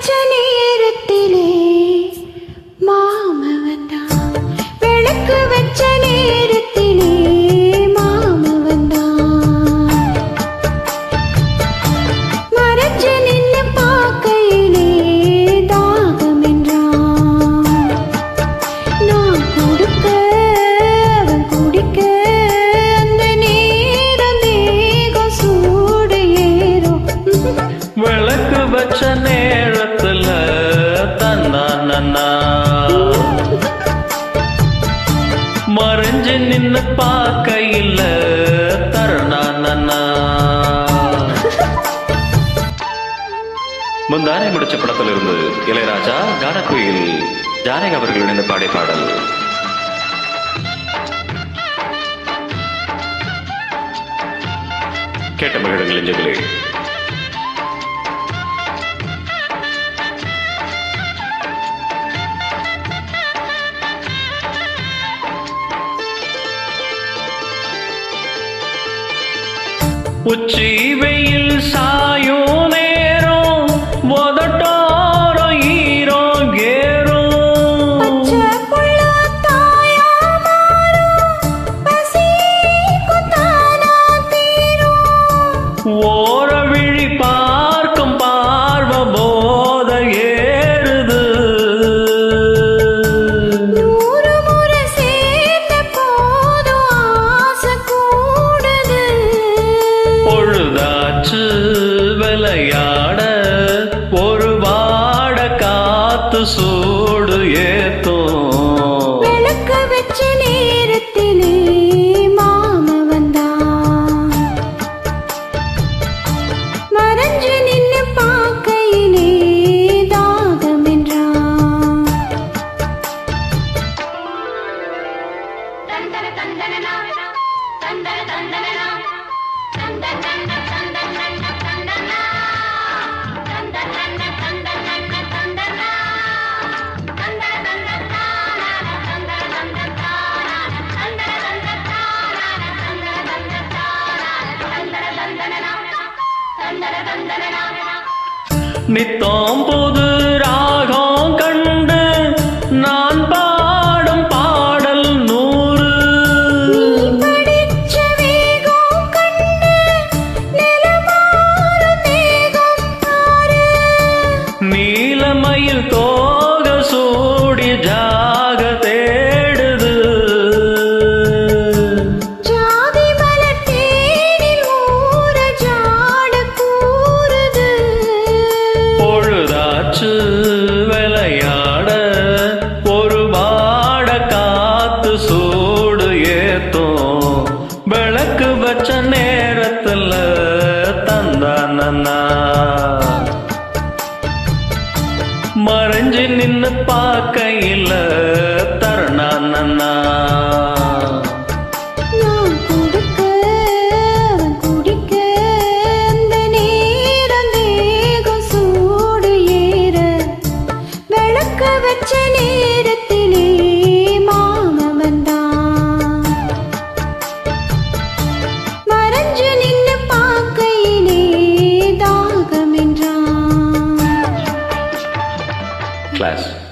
वचने மறைஞ்சு நின்னு பார்க்கையில் தரணா முந்தானே முடிச்ச படத்தில் இருந்து இளையராஜா கானக்குயில் ஜானகி அவர்கள் இணைந்த பாடிய பாடல். கேட்ட மகிழங்கள் நெஞ்சங்களே. உச்சி வெயில் சாயும் காத்து சூடு ஏத்தும். விளக்கு வச்ச நேரத்திலே மாம வந்தான். மறைஞ்சு நின்னு பார்க்கையிலே தாகம் என்றான். தந்தன தந்தன தந்தன தந்தன நித்தோம் போது ராகம் கண்டு நான் பாடும் பாடல் நூறு. நீலமயில் தோ காற்று விளையாட ஒரு பாட காத்து சூடு ஏத்தோம். விளக்கு வச்ச நேரத்துல தந்தானா மறைஞ்சு நின்னு பார்க்கையில் தரணா class.